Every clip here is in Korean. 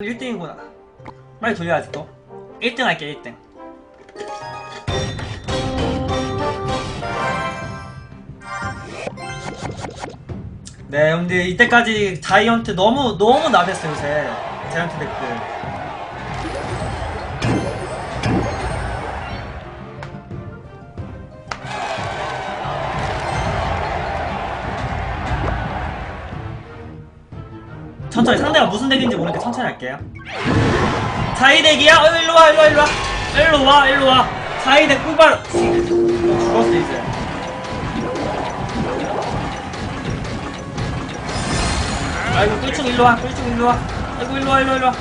1등이구나. 빨리 돌려야지 또. 1등 할게 1등. 네 형들 이때까지 자이언트 너무 너무 나댔어요 요새. 자이언트 댓글 상대가 무슨 덱인지 모르니까 천천히 할게요. 자이 덱이야? 어 일로와 일로와 일로와. 일로와 일로와. 자이 덱 꿀발 죽었어 이제. 아이고 꿀충 일로와 꿀충 일로와. 아이고 일로와 일로와 일로와.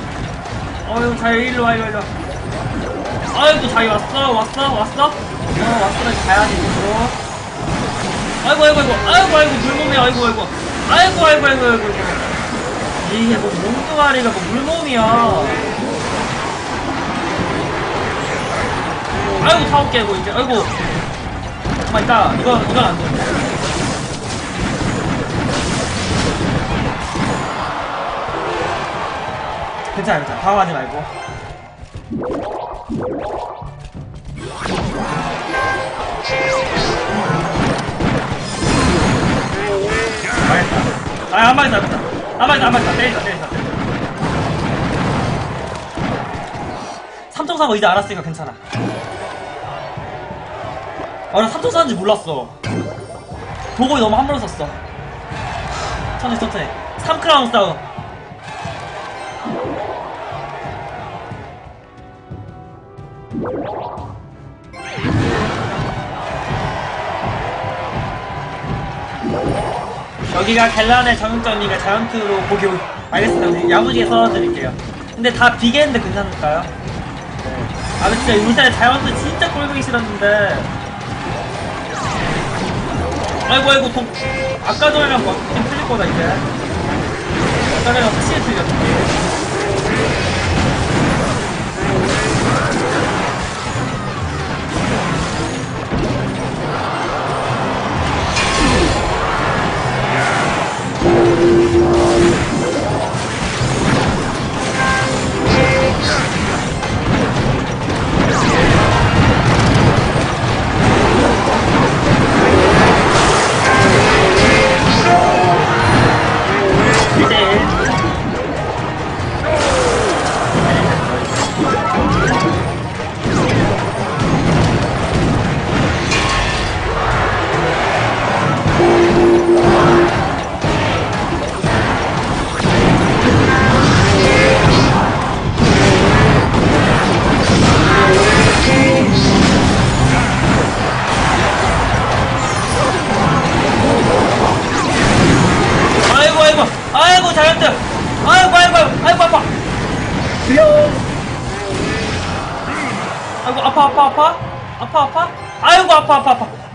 어이구 자이 일로와 일로와 일로와. 아이고 자이 왔어 왔어 왔어. 어 왔어 이제 가야지 이쪽으로 아이고 아이고 아이고 아이고 아이고 물몸이야 아이고 아이고. 아이고 아이고 아이고 아이고 아이고 이게 뭐 몸뚱아리가 뭐 물몸이야. 아이고 사업 깨고 이제. 아이고. 잠깐만 있다. 이건 이건 안 돼. 괜찮아 괜찮아. 당황하지 말고. 망했다. 아안 망했다 안 망했다 안 망했다 때리자 때리자 때리자. 삼총사고 이제 알았으니까 괜찮아. 아나 삼총사인지 몰랐어. 도구이 너무 함부로 썼어. 천천히 천천히. 3크라운 싸움 여기가 갤란의 정육점이니까 자이언트로 보기 오- 알겠습니다. 야무지게 써드릴게요. 근데 다 비계인데 괜찮을까요? 네. 아, 근데 진짜 요새 자이언트 진짜 꼴보기 싫었는데. 아이고, 아이고, 동, 아까 전이랑 뭐, 좀 틀릴 거다, 이제. 아까 전이랑 확실히 틀렸지.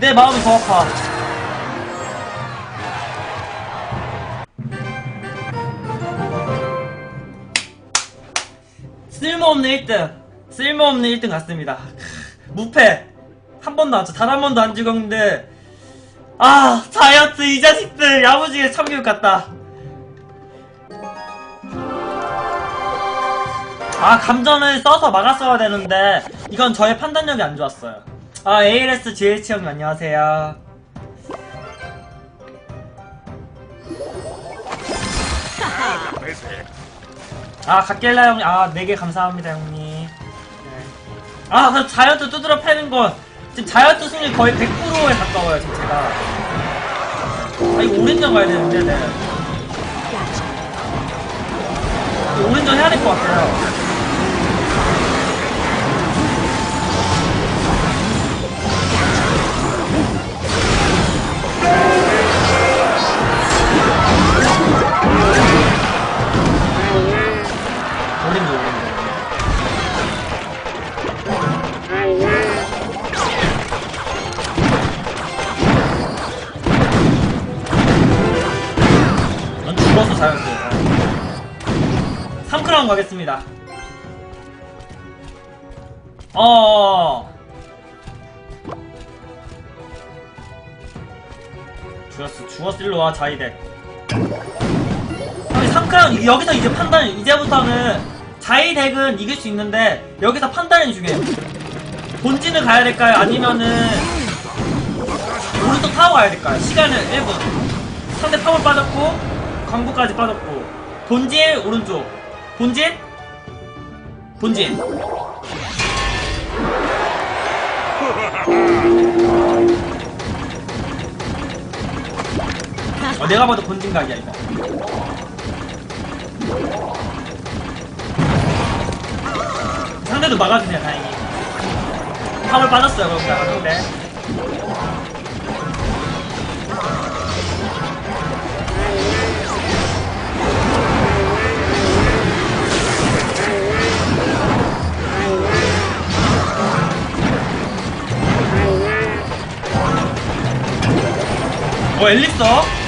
내 마음이 더 아파 쓸모없는 1등 쓸모없는 1등 같습니다. 무패. 한 번도 안, 단한 번도 안 죽었는데. 아 자이언트 이 자식들 야무지게 참교육 같다. 아 감전을 써서 막았어야 되는데 이건 저의 판단력이 안 좋았어요 아 ALS GH 형님 안녕하세요 아 갓겔라 형님 아 4개 감사합니다 형님 네. 아 그럼 자이언트 두드러 패는 건 지금 자이언트 승률 거의 100%에 가까워요 지금 제가 아 이거 오른쪽 가야 되는데 네. 오른쪽 해야 될 것 같아요 3크라운 가겠습니다. 어. 죽었어 죽었어 일로 와 자이덱 형이 3크라운 그냥 여기서 이제 판단 이제부터는 자이 덱은 이길 수 있는데 여기서 판단이 중요해요. 본진을 가야 될까요? 아니면은 오른쪽 타워 가야 될까요? 시간은 1분. 상대 파워 빠졌고 광부까지 빠졌고. 본진 오른쪽 본진? 본진. 어, 내가 봐도 본진 각이야 이거. 상대도 막아주네요 다행히. 파울 빠졌어요 거기다가 어 엘리서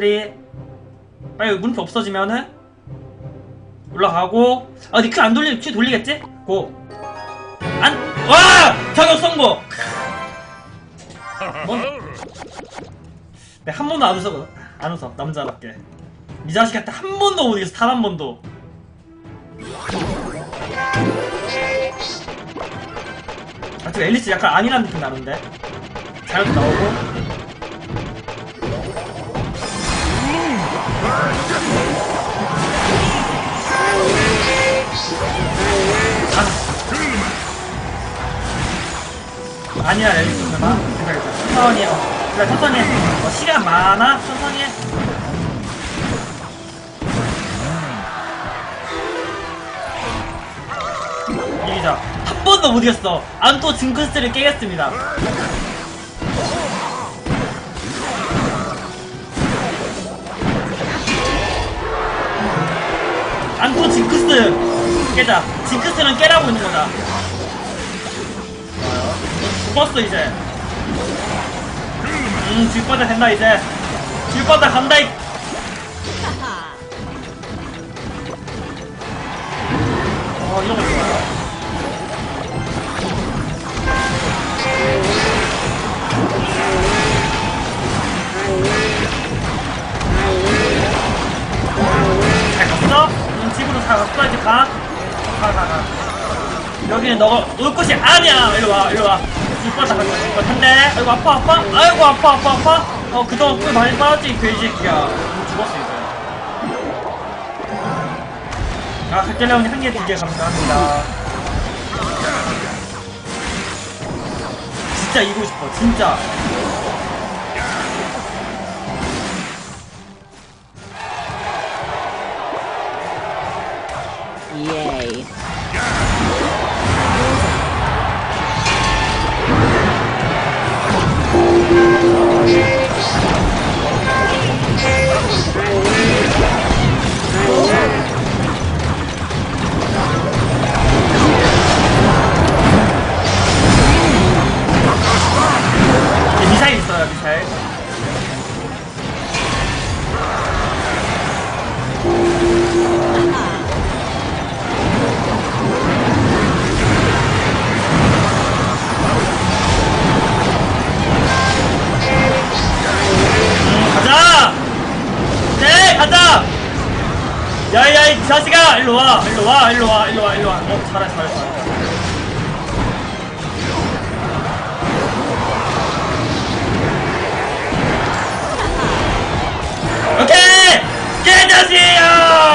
쓰리. 빨리 문표 없어지면은 올라가고 아 근데 큐안 돌리면 큐 돌리겠지? 고 안! 와! 저격 성공! 뭔? 내가 한 번도 안 웃어 안 웃어 남자답게 이 자식한테 한 번도 못 이겼어 단 한 번도 아 지금 앨리스 약간 아니라는 느낌 나는데 자연도 나오고 아. 아니야 앨리스 누나 기다려봐 천천히 해 어, 그래 천천히 해. 어, 시간 많아? 천천히 해. 이기자. 한 번도 못 이겼어. 안토 징크스를 깨겠습니다 안토 징크스 깨자. 징크스는 깨라고 있는 거다. 죽었어 이제. 음 뒷바닥 된다 이제. 뒷바닥 간다 이. 어, 이런 거 좋아 가, 스파이트 가. 가, 가, 가. 여기는 너가 놀 곳이 아니야. 이리 와, 이리 와. 죽었다, 가자. 죽었다. 한대. 아이고, 아파, 아파. 아이고, 아파, 아파, 아파. 어, 그동안 꿀 많이 빨았지, 돼지새끼야. 음, 죽었어, 이제. 아, 각별라운이 한 개, 두 개 감사합니다. 진짜 이고 싶어, 진짜.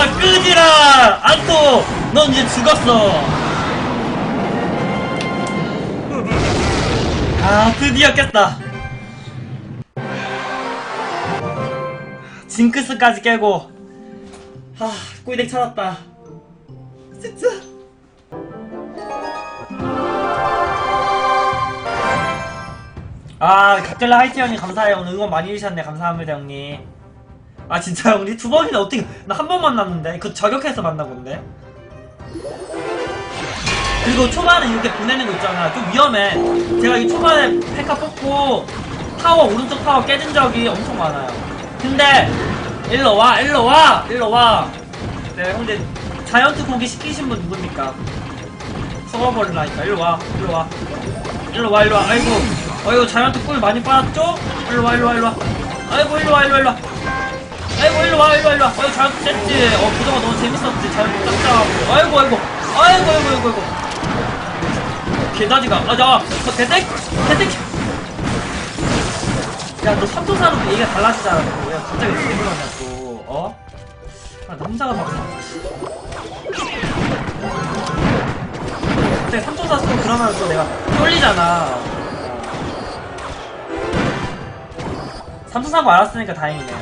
아! 끄지라! 안토! 넌 이제 죽었어! 아, 드디어 깼다. 징크스까지 깨고. 아, 꿀덱 찾았다. 진짜. 아, 각gel라 하이티 형님 감사해요. 오늘 응원 많이 해주셨네. 감사합니다, 형님. 아 진짜? 형님 두 번이나 어떻게 나 한 번 만났는데? 그 저격해서 만난 건데? 그리고 초반에 이렇게 보내는 거 있잖아. 좀 위험해. 제가 이 초반에 페카 뽑고 타워 오른쪽 타워 깨진 적이 엄청 많아요. 근데 일로 와 일로 와 일로 와네 근데 자이언트 고기 시키신 분 누굽니까? 썩어버리라니까. 일로 와 일로 와. 일로 와 일로 와. 아이고. 아이고 자이언트 꿀 많이 빠졌죠? 일로 와 일로 와 일로 와. 아이고 일로 와 일로 와 일로 와 아이고 일로 와 일로 와 일로 와. 아이고 잘 됐지. 어 그동안 너무 재밌었지? 잘 짱짱하고 아이고 아이고. 아이고 아이고 아이고 아이고. 개다지가. 아자 대택 대택 야너 삼도사로 얘기가 달라지잖아. 또. 야 갑자기 왜 그러냐 또 어? 아 남자가 막 갑자기 삼도사 또 그러면 또 내가 쫄리잖아. 삼도사고 알았으니까 다행이네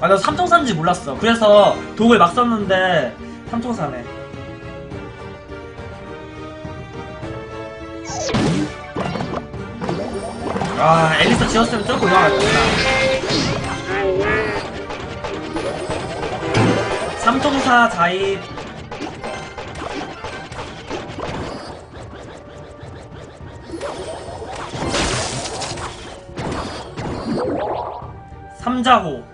아, 나 삼총사인지 몰랐어. 그래서 독을 막 썼는데 삼총사네. 아, 앨리스 지었으면 쫄고 올라갔구나. 삼총사 자입. 삼자호.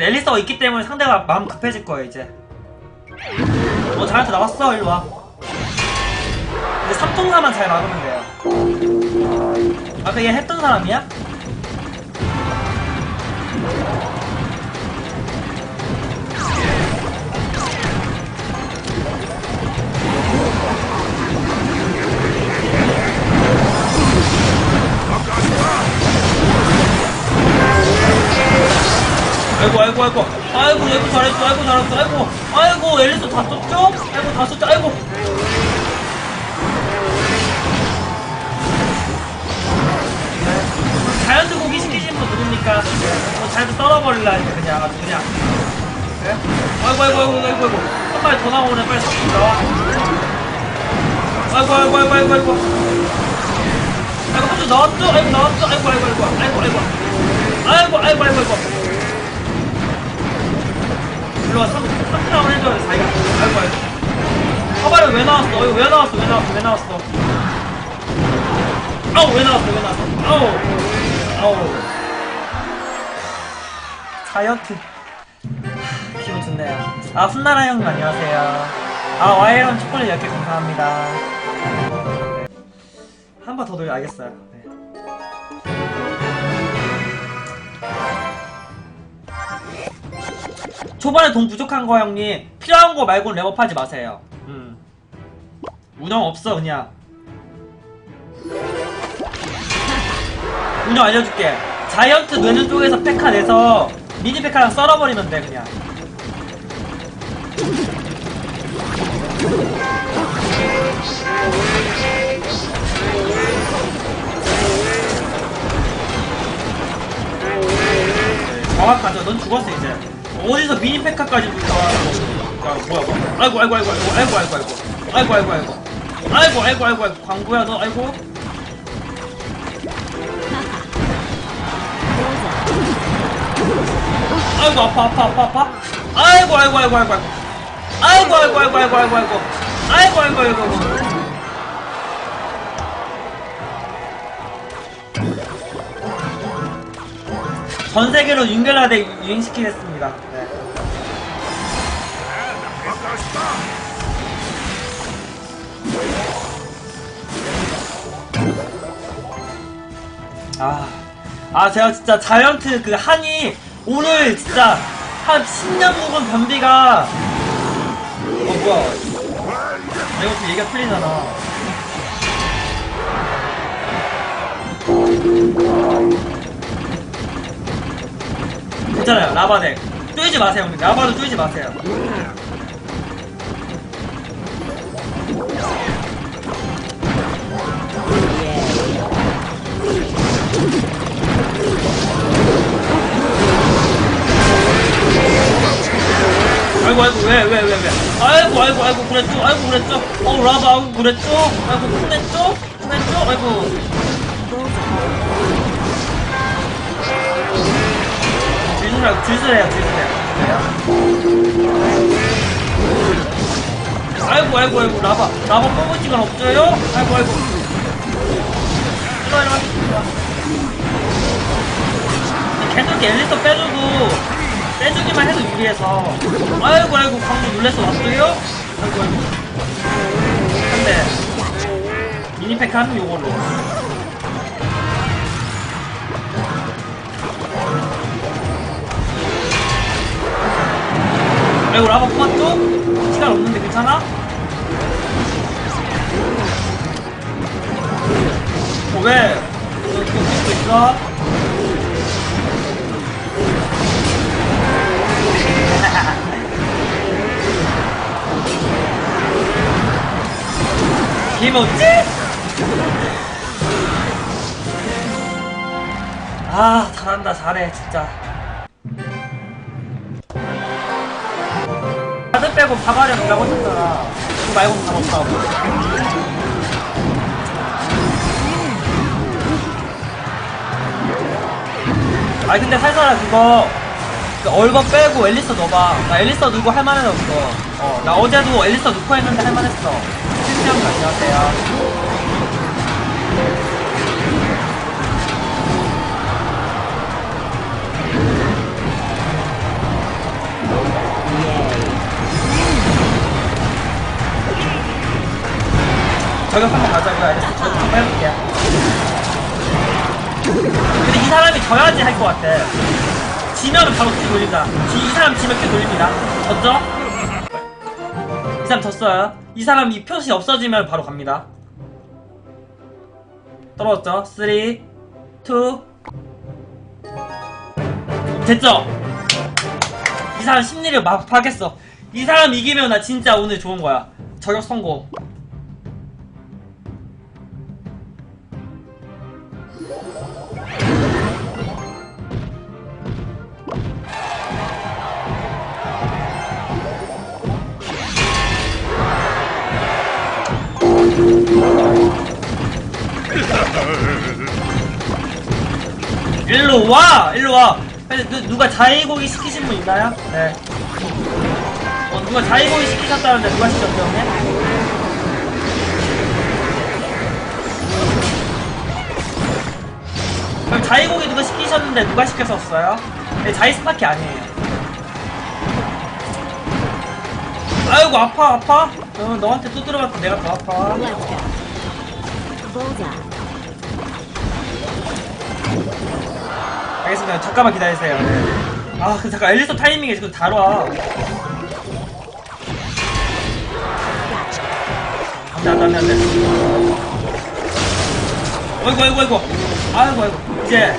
근데 앨리스가 있기 때문에 상대가 마음 급해질 거예요, 이제. 어, 잘한테 나왔어, 일로 와. 근데 삼통사만 잘 막으면 돼요. 아까 얘 했던 사람이야? 아이고 아이고 아이고 아이고 얘도 잘했어 아이고 잘했어 아이고 아이고 앨리스 다 썼죠? 아이고 다 썼죠 아이고 자연스 고기 시키신 분 누굽니까? 뭐 자연스 썰어버릴라 이제 그냥 아주 그냥 네? 아이고 아이고 아이고 아이고 아이고 한 마리 더 나오네 빨리 삽 나와 아이고 아이고 아이고 아이고 아이고 아이고 한줄 나왔죠? 아이고 나왔죠? 아이고 아이고 아이고 아이고 아이고 아이고 아이고 아이고 아이고 일로 와, 3, 3라운 해줘야 돼, 자기가. 아이고, 아이고. 화발은 왜 나왔어? 어이, 왜 나왔어? 왜 나왔어? 왜 나왔어? 아우, 왜 나왔어? 왜 나왔어? 아우, 아우. 다이어트. 기분 좋네요. 아, 훈나라 형님 안녕하세요. 아, 와이런 초콜릿 10개 감사합니다. 한 번 더 돌려, 알겠어요. 네. 초반에 돈 부족한 거 형님 필요한 거 말고 랩업하지 마세요. 음. 운영 없어 그냥. 운영 알려줄게. 자이언트 뇌는 쪽에서 페카 내서 미니 페카랑 썰어버리면 돼 그냥. 정확하죠. 넌 죽었어 이제. 어디서 미니 페카까지 붙어? 아, 뭐야 뭐야. 아이고 아이고 아이고 아이고 아이고 아이고 아이고 아이고 아이고 아이고 아이고 아이고 아이고 아이고 광고야 너 아이고. 아이고 아파 아파 아파 아파. 아이고 아이고 아이고 아이고 아이고. 아이고 아이고 아이고 아이고 아이고 아이고. 아이고 아이고 아이고 아이고. 전 세계로 윙글라데 유행시키겠습니다. 아, 아 제가 진짜 자이언트 그 한이 오늘 진짜 한 10년 묵은 변비가. 어 뭐야. 아, 이거 좀 얘기가 틀리잖아. 괜찮아요 라바덱 쪼이지 마세요 형님. 라바도 쪼이지 마세요 아이고 아이고 왜 왜 왜 왜? 아이고 아이고 아이고 그랬죠? 아이고 그랬죠? 어 라바 아이고 그랬죠? 아이고 혼냈죠? 혼냈죠? 아이고. 줄수라고 줄수래요 줄수래요 아이고 아이고 아이고 라바 라바 뽑을 시간 없어요? 아이고 아이고. 일로와 일로와 일로와. 계속 엘리터 빼주고 빼주기만 해도 유리해서 아이고 아이고 광고 놀래서 왔어요? 아이고 아이고 근데 미니팩 하는 요걸로 아이고 라바 뽑았죠? 시간 없는데 괜찮아? 어 왜? 너 이거 수 있어? 김어찌? 아 잘한다 잘해 진짜. 다들 빼고 밥하려고 했잖아 그거 말고는 다 먹더라고. 아니 근데 살살아 그거. 그 얼건 빼고 엘리스 넣어봐. 나 엘리스 누구 할만해 없어. 어나 어제도 엘리스 넣고 했는데 할만했어 실시형 안녕하세요. 저격 한번 가자고요 알겠어 저격 한번 해볼게요. 근데 이 사람이 져야지 할 것 같아. 지면은 바로 큐 돌린다. 지- 이 사람 지면 큐 돌립니다. 졌죠? 이 사람 졌어요. 이 사람 이 표시 없어지면 바로 갑니다. 떨어졌죠? 3 2 됐죠? 이 사람 심리를 막 파겠어. 이 사람 이기면 나 진짜 오늘 좋은 거야. 저격 성공 일로 와! 일로 와! 누가 자의고기 시키신 분 있나요? 네. 어, 누가 자의고기 시키셨다는데 누가 시켰죠, 형님? 그럼 자의고기 누가 시키셨는데 누가 시켰었어요? 네, 자의 스파키 아니에요. 아이고, 아파, 아파? 어, 너한테 또 들어갔고 내가 더 아파. 알겠습니다. 잠깐만 기다리세요. 네. 아, 그 잠깐 엘리스 타이밍에 지금 다 와. 안돼 안돼 안돼 안돼. 어이구 어이구 어이구 아이고 아이고 이제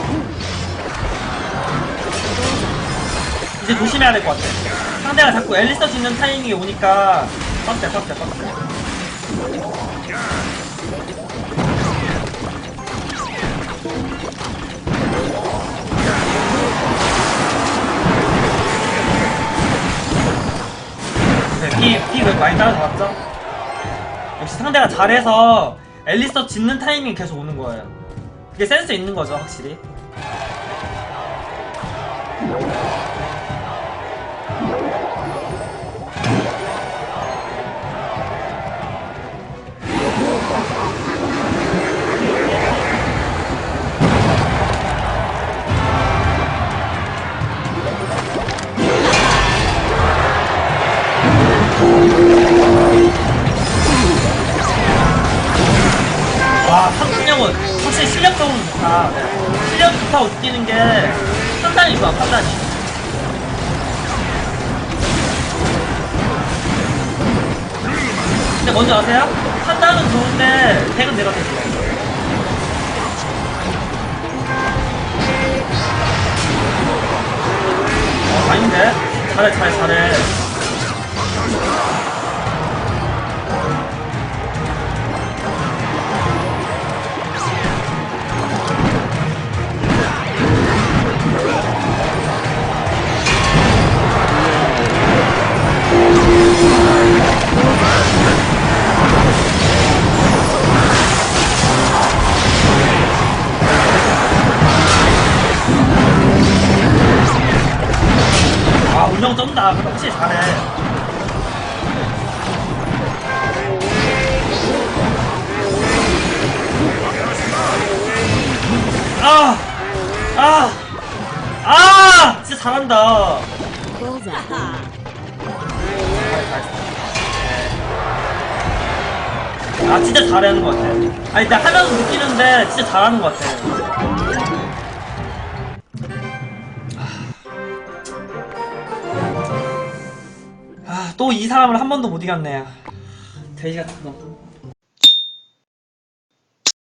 이제 조심해야 될 것 같아 상대가 자꾸 앨리스 짓는 타이밍이 오니까 빡세 빡세 빡세 네, 피, 피 그래도 많이 따라잡았죠? 역시 상대가 잘해서 앨리스터 짓는 타이밍이 계속 오는 거예요. 그게 센스 있는 거죠, 확실히. 실력적으로 좋다. 네. 실력 좋다고 느끼는 게 판단이 좋아, 판단이. 근데 먼저 아세요? 판단은 좋은데 덱은 내가 더 좋아. 어, 아닌데? 잘해, 잘해, 잘해. 아, 운영 쩐다. 근데 확실히 잘해. 아! 아! 아! 진짜 잘한다. 아, 진짜 잘하는 것 같아. 아니, 나 하면서 느끼는데 진짜 잘하는 것 같아. 또 이 사람을 한 번도 못 이겼네. 돼지 같은 놈.